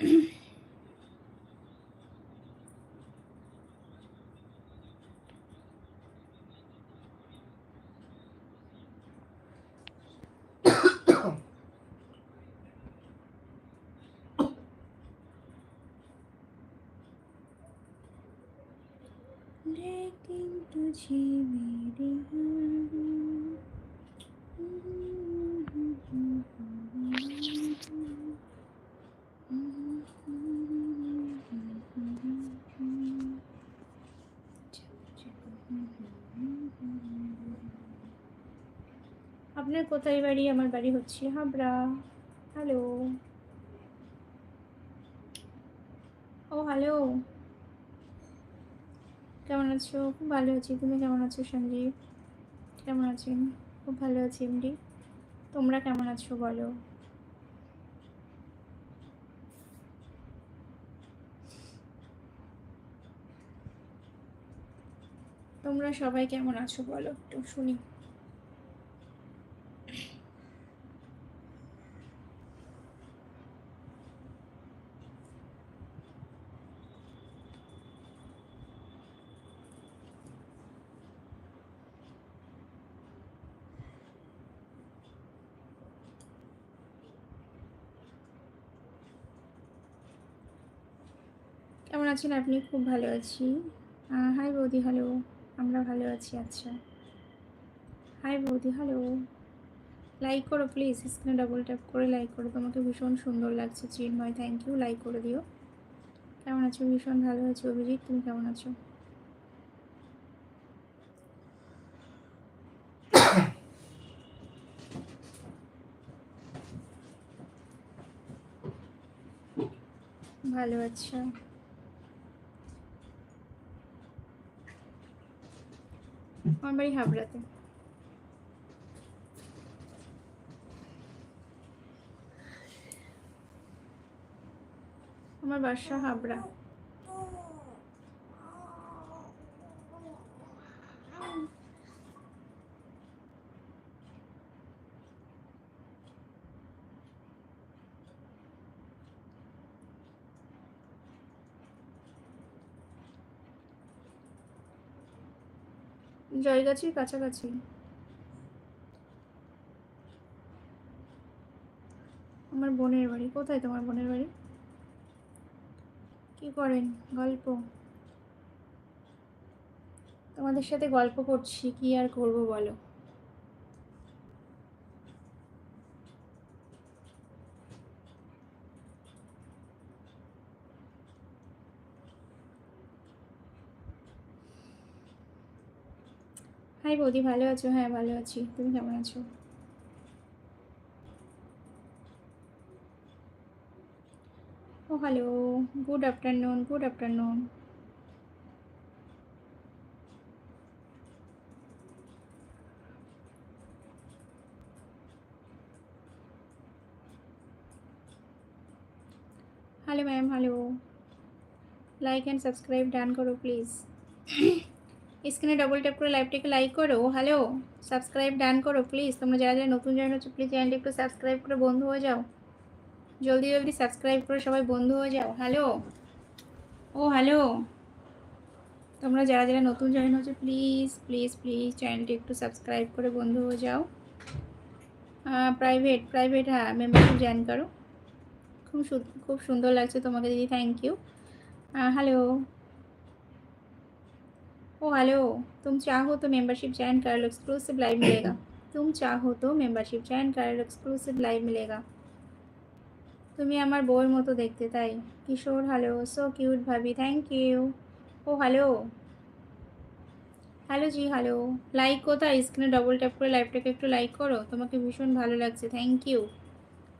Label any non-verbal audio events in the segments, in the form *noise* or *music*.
लेकिन तुझे मेरे কোথায় বাড়ি? আমার বাড়ি হচ্ছে হাবড়া। হ্যালো ও হ্যালো কেমন আছো? খুব ভালো আছি। তুমি কেমন আছো, সঞ্জীব? কেমন আছেন? খুব ভালো আছি এমডি তোমরা কেমন আছো, বলো? তোমরা সবাই কেমন আছো, বলো? একটু শুনি। কেমন আছেন আপনি? খুব ভালো আছি। হাই বৌদি হ্যালো আমরা ভালো আছি আচ্ছা। হাই বৌদি হ্যালো লাইক করো প্লিজ স্ক্রিনে ডাবল ট্যাপ করে লাইক করো। তোমাকে ভীষণ সুন্দর লাগছে, চিন্ময় থ্যাংক ইউ লাইক করে দিও। কেমন আছো? ভীষণ ভালো আছি, অভিজিৎ, তুমি কেমন আছো? ভালো আচ্ছা। আমার বাড়ি হাবড়াতে। আমার বাসা হাবড়া। জয়গাছির কাছাকাছি। আমার বোনের বাড়ি। কোথায় তোমার বোনের বাড়ি? কি করেন? গল্প। তোমাদের সাথে গল্প করছি। কি আর করব বলো? হাই বৌদি, ভালো আছো? হ্যাঁ ভালো আছি। তুমি কেমন আছো? ও hello good afternoon good afternoon hello ma'am hello like and subscribe done করো প্লিজ স্ক্রিনে ডবল ট্যাপ করে লাইভটাকে লাইক করো। হ্যালো সাবস্ক্রাইব ডান করো প্লিজ তোমরা যারা যারা নতুন জয়েন হচ্ছে প্লিজ চ্যানেলটা একটু সাবস্ক্রাইব করে বন্ধু হয়ে যাও। জলদি জলদি সাবস্ক্রাইব করে সবাই বন্ধু হয়ে যাও। হ্যালো ও হ্যালো তোমরা যারা যারা নতুন জয়েন হচ্ছে প্লিজ প্লিজ প্লিজ চ্যানেলটি একটু সাবস্ক্রাইব করে বন্ধু হয়ে যাও। প্রাইভেট প্রাইভেট হ্যাঁ মেম্বারশিপ জয়েন করো। খুব খুব সুন্দর লাগছে তোমাকে, দিদি থ্যাংক ইউ হ্যালো ओ हेलो तुम चाहो तो मेंबरशिप ज्वाइन कर लो एक्सक्लूसिव लाइव मिलेगा *coughs* तुम चाहो तो मेंबरशिप ज्वाइन कर लो एक्सक्लूसिव लाइव मिलेगा তুমি আমার বউয়ের মতো দেখতে তাই কিশোর হ্যালো সো কিউট ভাবি thank you oh hello hello G hello like কোথায় স্ক্রিনে ডবল ট্যাপ করে লাইভটাকে একটু লাইক করো তোমাকে ভীষণ ভালো লাগছে থ্যাংক ইউ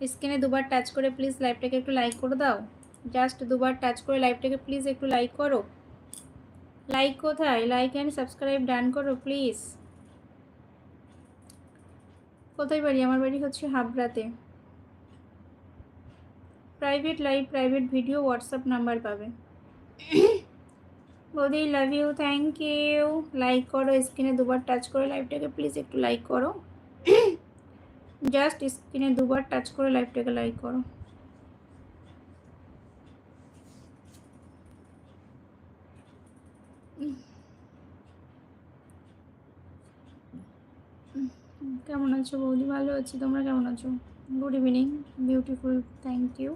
স্ক্রিনে দুবার টাচ করে প্লিজ লাইভটাকে একটু লাইক করে দাও জাস্ট দুবার টাচ করে লাইভটাকে প্লিজ একটু লাইক করো লাইক কোথায়? লাইক অ্যান্ড সাবস্ক্রাইব ডান করো প্লিজ কোথায় বাড়ি? আমার বাড়ি হচ্ছে হাবড়াতে। Private live private video WhatsApp number পাবে। *coughs* বৌদি love you thank you like করো স্ক্রিনে দুবার টাচ *coughs* করে লাইভটাকে প্লিজ একটু লাইক করো। জাস্ট স্ক্রিনে দুবার টাচ করে লাইভটাকে লাইক করো। কেমন আছো? বৌদি ভালো আছি, তোমরা কেমন আছো? Good evening beautiful thank you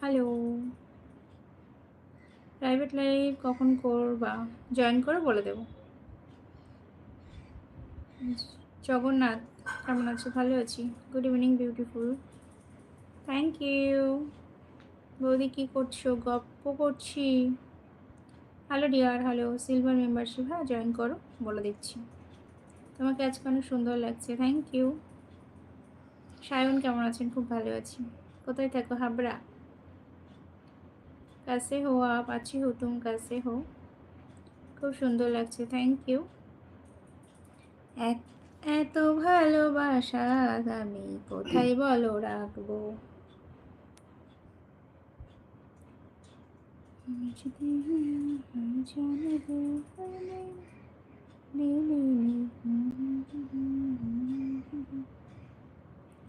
hello private live কখন করবা? জয়েন করে, বলে দেবো। জগন্নাথ, কেমন আছো? ভালো আছি। Good evening beautiful thank you বৌদি, কী করছ? গপ্প করছি। Hello dear hello silver membership হ্যাঁ জয়েন করো, বলে দিচ্ছি। তোমাকে আজকে অনেক সুন্দর লাগছে। থ্যাংক ইউ সায়ন, কেমন আছেন? খুব ভালো আছি। কোথায় থাকো? হাবড়া? কাছে হো আপ আছি হো তুম কাছে হো খুব সুন্দর লাগছে। থ্যাংক ইউ এত ভালোবাসা আমি কোথায় বলো রাখব?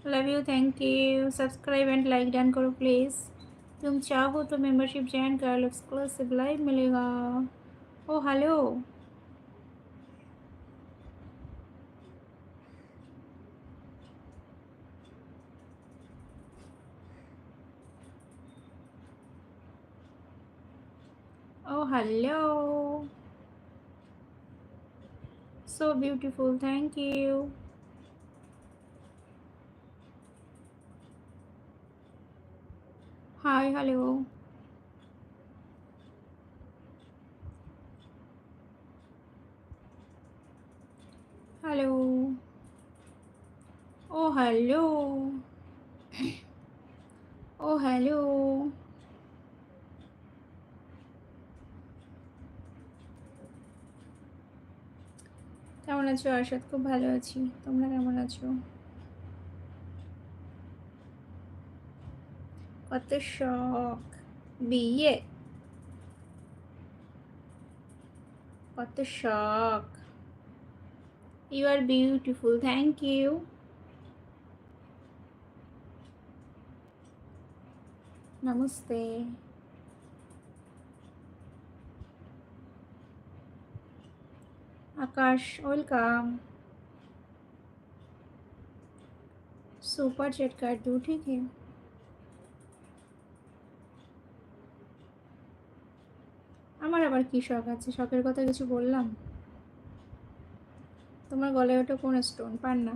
Love you thank you subscribe and like done करो प्लीज़ तुम चाहो तो मेंबरशिप ज्वाइन कर लो एक्सक्लूसिव लाइव मिलेगा। ओ हेलो ओ, hello. So beautiful. Thank you. Hi, hello. Hello. Oh, hello. *coughs* Oh, hello. কেমন আছো? আরশাদ খুব ভালো আছি। তোমরা কেমন আছো? কত শখ। বিয়ে? কত শখ। You are beautiful thank you namaste. Akash welcome super चेट कर दू ठीक है আমার আবার কি শখ আছে শখের কথা কিছু বললাম তোমার গলায় ওটা কোন স্টোন পান না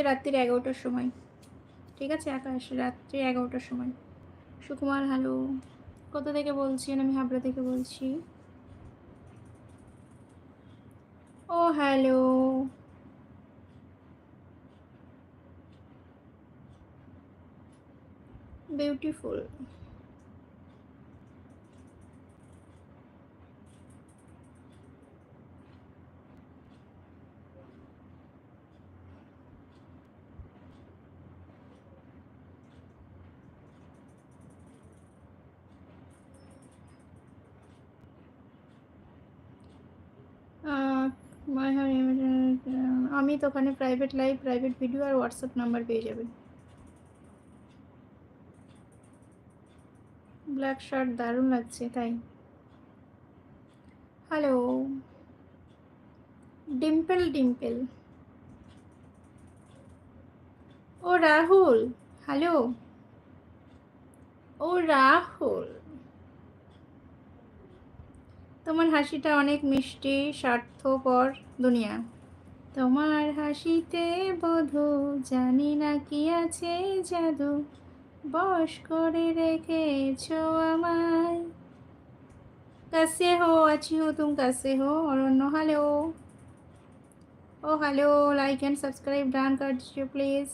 আজকে রাত্রির এগারোটার সময়। ঠিক আছে, আকাশ, রাত্রি এগারোটার সময়। সুকুমার হ্যালো কোথা থেকে বলছি আমি হাবড়া থেকে বলছি। ও হ্যালো বিউটিফুল আমি তো ওখানে প্রাইভেট লাইভ প্রাইভেট ভিডিও আর হোয়াটসঅ্যাপ নাম্বার পেয়ে যাবেন। ব্ল্যাক শার্ট দারুণ লাগছে, তাই। হ্যালো ডিম্পল ডিম্পল ও রাহুল হ্যালো ও রাহুল। তোমার হাসিটা অনেক মিষ্টি, স্বার্থপর দুনিয়া। তোমার হাসিতে বধু জানি না কি আছে জাদু বস করে রেখেছ আমায় কাছে হো আছি হো তুম কাছে হো Aranya hello oh hello like and subscribe done कर दीजिए please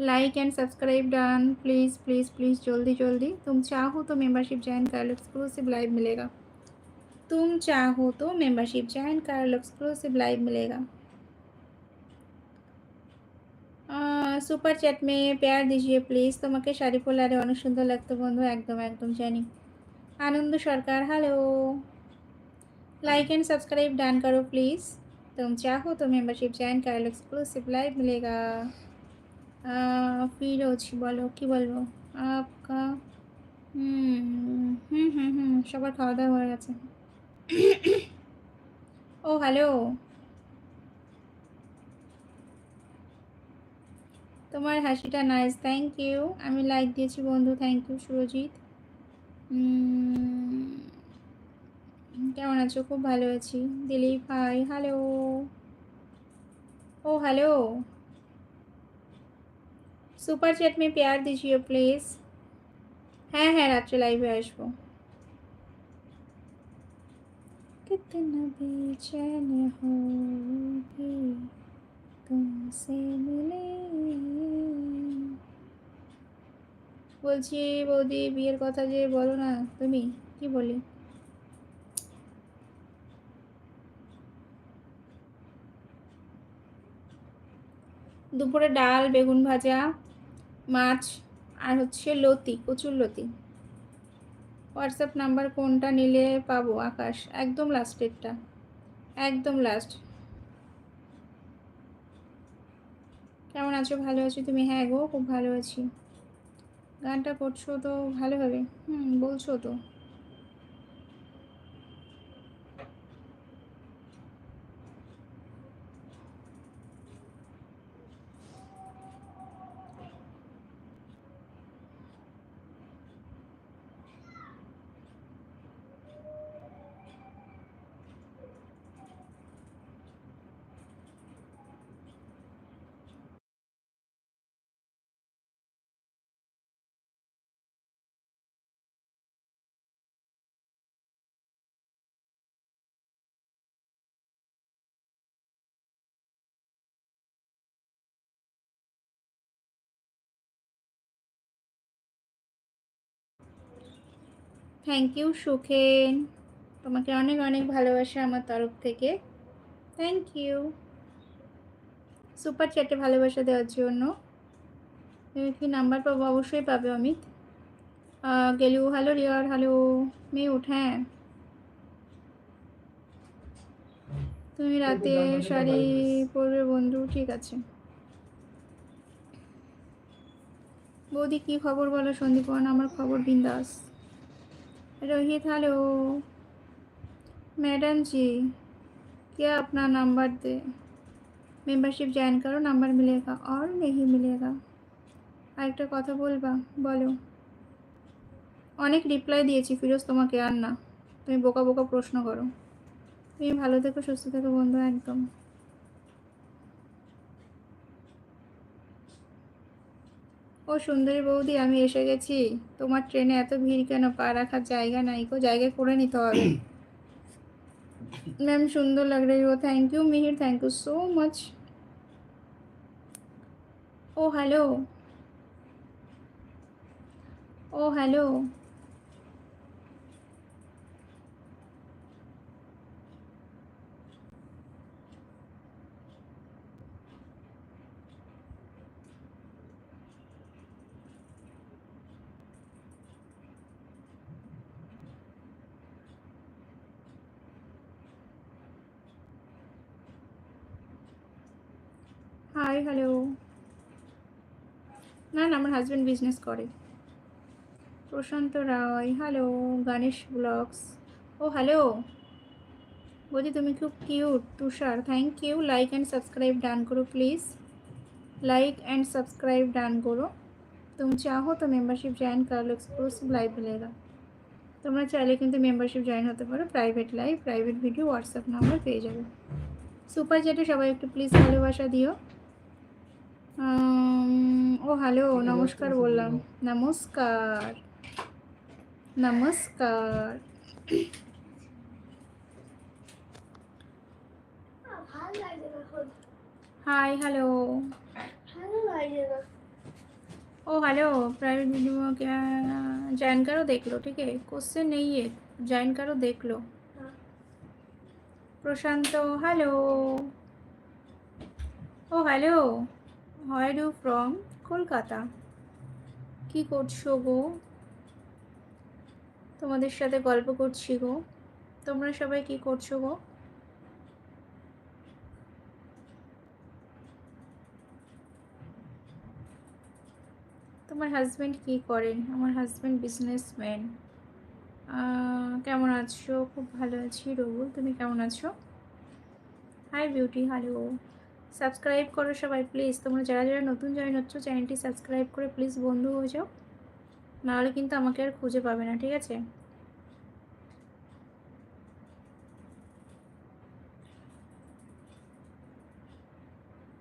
like and subscribe done please please please जल्दी जल्दी तुम चाहो तो मेंबरशिप ज्वाइन कर लो एक्सक्लूसिव लाइव मिलेगा तुम चाहो तो मेंबरशिप ज्वाइन कर लो एक्सक्लूसिव लाइव मिलेगा সুপার চ্যাট মেয়ে পেয়ার দিজিয়ে প্লিজ তোমাকে শাড়ি পরলে আরে অনেক সুন্দর লাগতো বন্ধু একদম একদম জানি Anand Sarkar hello like and subscribe done করো প্লিজ तुम चाहो तो मेंबरशिप ज्वाइन कर लो एक्सक्लूसिव लाइव मिलेगा ফিরোজ বলো কি বলবো আপকা হুম হুম হুম হুম সবার খাওয়া দাওয়া হয়ে গেছে ও হ্যালো তোমার হাসিটা নাইস থ্যাংক ইউ আমি লাইক দিয়েছি বন্ধু থ্যাংক ইউ সুরজিৎ কেমন আছো খুব ভালো আছি Dilip hi hello oh hello super chat May Pyaar দিজিও please হ্যাঁ হ্যাঁ রাত্রে লাইভে আসবো कितना बेचैन हो তুমসে মিলে বলছি বৌদি, বিয়ের কথা যে বলো না তুমি, কি বলি? দুপুরে ডাল, বেগুন ভাজা, মাছ আর হচ্ছে লতি, কচুর লতি। হোয়াটসঅ্যাপ নাম্বার কোনটা নিলে পাবো? আকাশ, একদম লাস্টেরটা একদম লাস্ট কেমন আছো? ভালো আছো। তুমি? হ্যাঁ গো, খুব ভালো আছি। গানটা করছ তো ভালো হবে। হুম, বলছো তো। থ্যাংক ইউ সুখেন তোমাকে অনেক অনেক ভালোবাসা আমার তরফ থেকে। থ্যাংক ইউ সুপার চ্যাটে ভালোবাসা দেওয়ার জন্য। তুমি কি নাম্বার পাবো? অবশ্যই পাবে অমিত। গেলু হ্যালো রিয়ার হ্যালো মেয়ে উঠ হ্যাঁ। তুমি রাতে শাড়ি পরবে বন্ধু ঠিক আছে। বৌদি কি খবর বলো? সন্দীপন আমার খবর বিন্দাস। रोहित हेलो मैडम जी क्या अपना नंबर दे মেম্বারশিপ জয়েন করো নাম্বার মিলেগা আর নেই মিলেগা আরেকটা কথা বলবা বলো অনেক রিপ্লাই দিয়েছি ফিরোজ তোমাকে আর না তুমি বোকা বোকা প্রশ্ন করো তুমি ভালো থেকো সুস্থ থেকো বন্ধু একদম ও সুন্দরী বৌদি আমি এসে গেছি তোমার ট্রেনে এত ভিড় কেন পা রাখার জায়গা নাই কো জায়গায় করে নিতে হবে ম্যাম সুন্দর লাগ रही हो thank you Mihir thank you so much oh hello oh hello high hello না না আমার হাজব্যান্ড বিজনেস করে Prashant Roy hello Ganesh blogs oh hello বলছি তুমি খুব cute Tushar thank you like and subscribe done করো please like and subscribe done करो तुम चाहो तो मेम्बारशिप जॉइन कर लो एक्सक्लूसिव लाइव मिलेगा তোমরা চাইলে কিন্তু মেম্বারশিপ জয়েন হতে পারো private live private video WhatsApp number পেয়ে যাবে সুপার চ্যাটে সবাই একটু প্লিজ ভালোবাসা দিও ও হ্যালো নমস্কার বললাম নমস্কার নমস্কার hi hello oh hello private video क्या ज्वाइन करो देख लो ठीक है क्वेश्चन नहीं है ज्वाइन करो देख लो Prashant hello O hello হয়রু from Kolkata. কি করছ গো? তোমাদের সাথে গল্প করছি গো। তোমরা সবাই কি করছ গো? তোমার হাজব্যান্ড কি করেন? আমার হাজব্যান্ড বিজনেসম্যান কেমন আছো? খুব ভালো আছি রবুল তুমি কেমন আছো? হাই বিউটি হ্যালো সাবস্ক্রাইব করো সবাই প্লিজ তোমরা যারা যারা নতুন জয়েন হচ্ছ চ্যানেলটি সাবস্ক্রাইব করে প্লিজ বন্ধু হয়ে যাও। নাহলে কিন্তু আমাকে আর খুঁজে পাবে না, ঠিক আছে?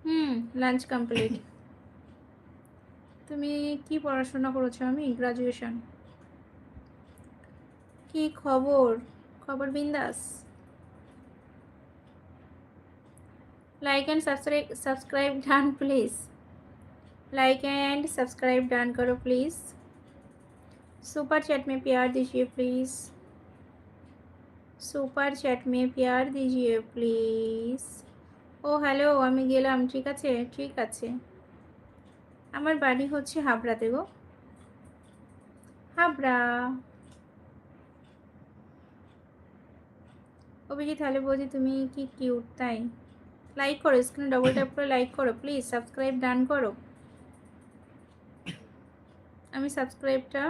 হুম লাঞ্চ কমপ্লিট তুমি কি পড়াশোনা করেছ আমি? গ্রাজুয়েশন কি খবর? খবর বিন্দাস। like and subscribe subscribe done please like and subscribe done करो प्लीज़ सुपर चैट में प्यार दीजिए please super chat May Pyaar দিজিয়ে please O hello আমি গেলাম ঠিক আছে ঠিক আছে আমার বাড়ি হচ্ছে হাবড়াতে গো হাবড়া অভিজিৎ হ্যালো বৌদি তুমি কি কিউট তাই লাইক করো স্ক্রিনে ডবল ট্যাপ করে লাইক করো প্লিজ সাবস্ক্রাইব ডান করো আমি সাবস্ক্রাইবটা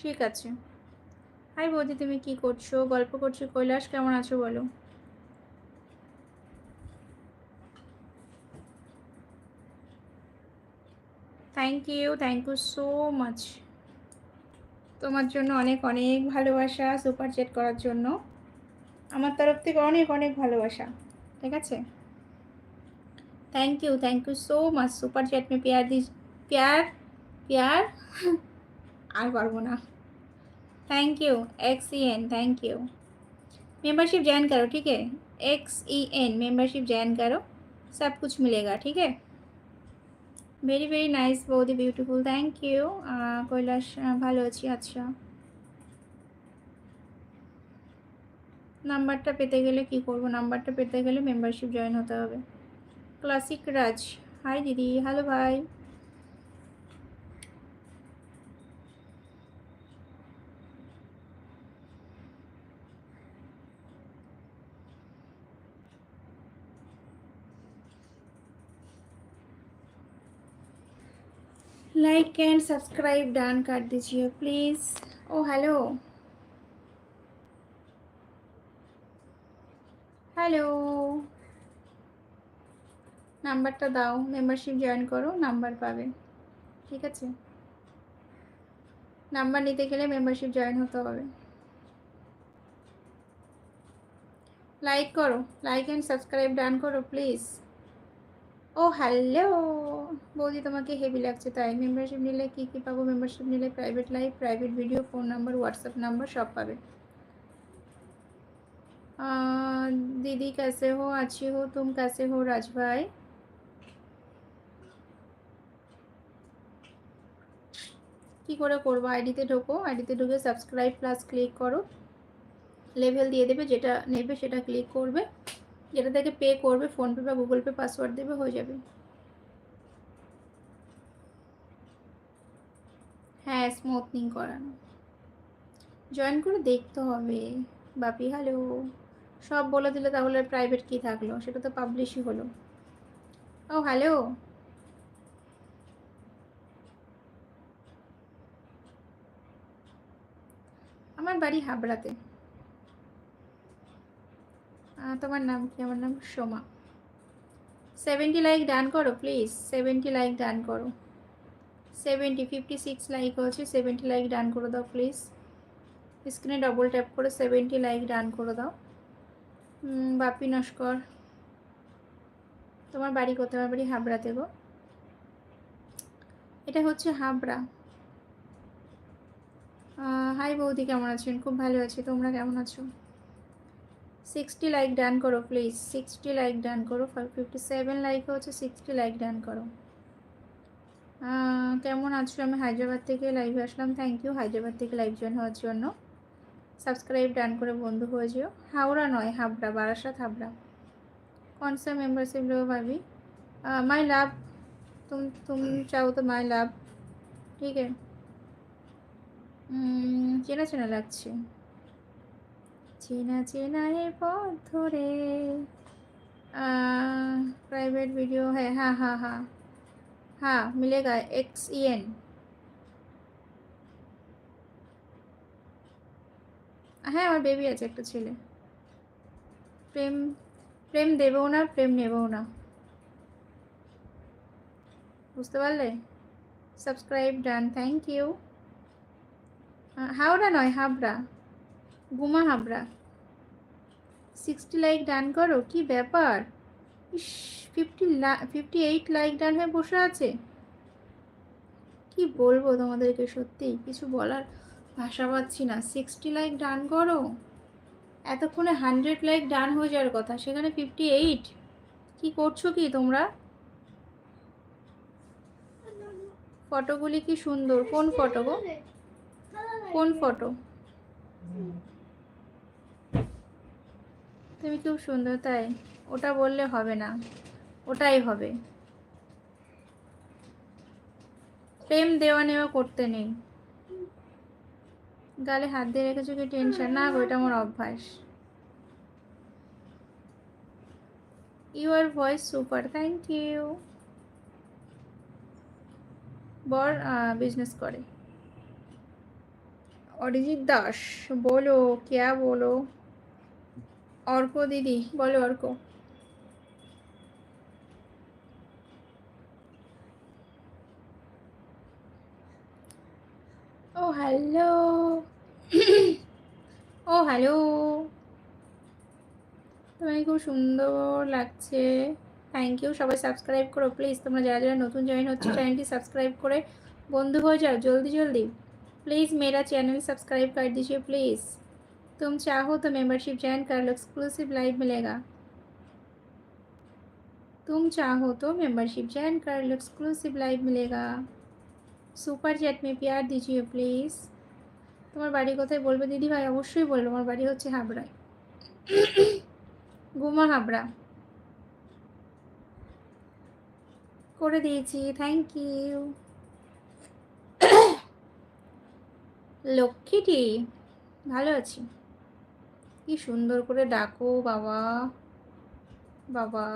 ঠিক আছে। হাই বৌদি, তুমি কি করছ? গল্প করছ, কৈলাস, কেমন আছো বলো? Thank you thank you so much তোমার জন্য অনেক অনেক ভালোবাসা সুপার চ্যাট করার জন্য। আমার তরফ থেকে অনেক অনেক ভালোবাসা, ঠিক আছে? thank you thank you so much super chat মে প্যার দি প্যার প্যার আর পারবো না thank you X E N thank you membership join करो ठीक है X E N membership join करो सब कुछ मिलेगा ठीक है ভেরি ভেরি নাইস বৌদি বিউটিফুল থ্যাংক ইউ কৈলাস ভালো আছি আচ্ছা নাম্বারটা পেতে গেলে কি করব নাম্বারটা পেতে গেলে মেম্বারশিপ জয়েন হতে হবে क्लासिक राज हाय दीदी हेलो भाई लाइक एंड सब्सक्राइब डन कर दीजिए प्लीज़ ओ हेलो हेलो নাম্বারটা দাও মেম্বারশিপ জয়েন করো নাম্বার পাবে ঠিক আছে নাম্বার নিতে গেলে মেম্বারশিপ জয়েন হতে হবে লাইক করো লাইক অ্যান্ড সাবস্ক্রাইব ডান করো প্লিজ ও হ্যালো বৌদি তোমাকে হেভি লাগছে তাই মেম্বারশিপ নিলে কী কী পাবো মেম্বারশিপ নিলে private live private video phone number WhatsApp number সব পাবে दीदी कैसे हो अच्छी हो तुम कैसे हो राज भाई কি করে করব? আইডিতে ঢোকো আইডিতে ঢুকে সাবস্ক্রাইব প্লাস ক্লিক করো। লেভেল দিয়ে দেবে, যেটা নেবে সেটা ক্লিক করবে। যেটা থেকে পে করবে ফোনপে বা গুগল পে পাসওয়ার্ড দেবে, হয়ে যাবে। হ্যাঁ স্মুথনিং করানো। জয়েন করে দেখতে হবে। বাপি হ্যালো সব বলে দিলে তাহলে প্রাইভেট কি থাকল? সেটা তো পাবলিশই হলো। ও হ্যালো আমার বাড়ি হাবড়াতে। তোমার নাম কি? আমার নাম সোমা। সেভেন্টি লাইক ডান করো প্লিজ সেভেন্টি লাইক ডান করো। সেভেন্টি ফিফটি সিক্স লাইক হচ্ছে সেভেন্টি লাইক ডান করে দাও প্লিজ স্ক্রিনে ডবল ট্যাপ করে সেভেন্টি লাইক ডান করে দাও। বাপি নস্কর। তোমার বাড়ি কোথায়? আমার বাড়ি হাবড়াতে গো। এটা হচ্ছে হাবড়া। হাই বৌদি, কেমন আছেন? খুব ভালো আছি। তোমরা কেমন আছো? সিক্সটি লাইক ডান করো প্লিজ সিক্সটি লাইক ডান করো। ফিফটি সেভেন লাইক হচ্ছে সিক্সটি লাইক ডান করো। কেমন আছো? আমি হায়দ্রাবাদ থেকে লাইভে আসলাম। থ্যাংক ইউ হায়দ্রাবাদ থেকে লাইভ জয়েন হওয়ার জন্য। সাবস্ক্রাইব ডান করে বন্ধু হয়ে যেও। হাওড়া নয়, হাবড়া, বারাসাত, হাবড়া। কনসার মেম্বারশিপ লো ভাবি? মাই লাভ তুম তুমি চাও তো মাই লাভ ঠিক আছে। চেনা চেনা লাগছে। চেনা চেনা হে পথ ধরে প্রাইভেট ভিডিও হ্যাঁ হ্যাঁ হ্যাঁ হ্যাঁ হ্যাঁ মিলেগা এক্স ইএন হ্যাঁ আমার বেবি আছে, একটা ছেলে। প্রেম প্রেম দেবেও না, প্রেম নেবও না। বুঝতে পারলে? Subscribe done thank you Howrah নয়, Habra. Guma Habra. Sixty like done করো, কি ব্যাপার? ইস fifty fifty eight like done হয়ে বসে আছে। কি বলব তোমাদেরকে সত্যি, কিছু বলার ভাষা পাচ্ছি না। সিক্সটি লাইক ডান করো। এতক্ষণে হান্ড্রেড লাইক ডান হয়ে যাওয়ার কথা, সেখানে ফিফটি এইট কি করছ কি তোমরা? ফটোগুলি কি সুন্দর? কোন ফটো গো? কোন ফটো তুমি খুব সুন্দর, তাই? ওটা বললে হবে না। ওটাই হবে। প্রেম দেওয়া নেওয়া করতে নেই। গালে হাত দিয়ে রেখেছো কি টেনশন না ওইটা আমার অভ্যাস। Your voice super thank you বর বিজনেস করে। অরিজিৎ দাস, বলো क्या বলো? অর্ক দিদি, বলো অর্ক। ও, হ্যালো। ও, হ্যালো। তোমাকে খুব সুন্দর লাগছে। থ্যাংক ইউ সবাই সাবস্ক্রাইব করো প্লিজ তোমরা যারা যারা নতুন জয়েন হচ্ছে চ্যানেলটি সাবস্ক্রাইব করে বন্ধু হয়ে যাও, জলদি জলদি। प्लीज़ मेरा चैनल सब्सक्राइब कर दीजिए प्लीज़ तुम चाहो तो मेंबरशिप ज्वाइन कर लो एक्सक्लूसिव लाइव मिलेगा तुम चाहो तो मेंबरशिप ज्वाइन कर लो एक्सक्लूसिव लाइव मिलेगा সুপার চ্যাট মে পেয়ার দিজিয়ে প্লিজ তোমার বাড়ি কোথায় বলবে দিদি ভাই অবশ্যই বলবো আমার বাড়ি হচ্ছে হাবড়ায় গুমা হাবড়া করে দিয়েছি থ্যাংক ইউ লক্ষ্মীটি? ভালো আছি। কি সুন্দর করে ডাকো বাবা। বাবা।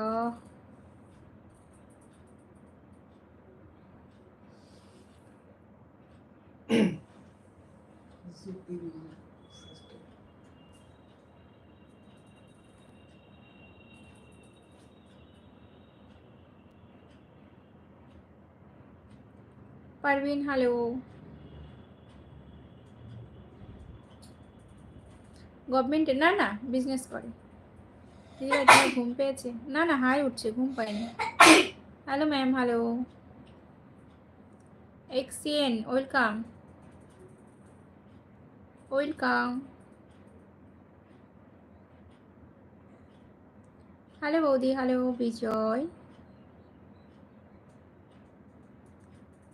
পারভিন হ্যালো গভর্নমেন্টে না না বিজনেস করে। দিদিভাই ঘুম পেয়েছে? না না, হাই উঠছে, ঘুম পায়নি। হ্যালো ম্যাম হ্যালো এক্সিএন ওয়েলকাম ওয়েলকাম হ্যালো বৌদি hello Bijoy.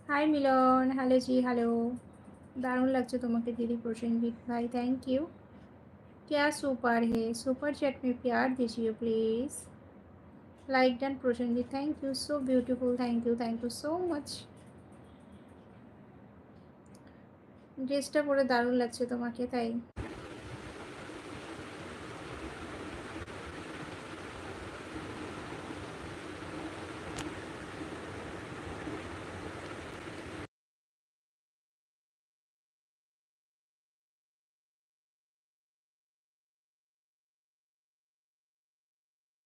Hi Milan hello ji hello দারুণ লাগছে তোমাকে, দিদি, প্রসেনজিৎ ভাই থ্যাংক ইউ क्या सुपर है सुपर चैट में प्यार दीजिए please like done Prasenjit thank you so beautiful thank you thank you so much ড্রেসটা পরে দারুণ লাগছে তোমাকে তাই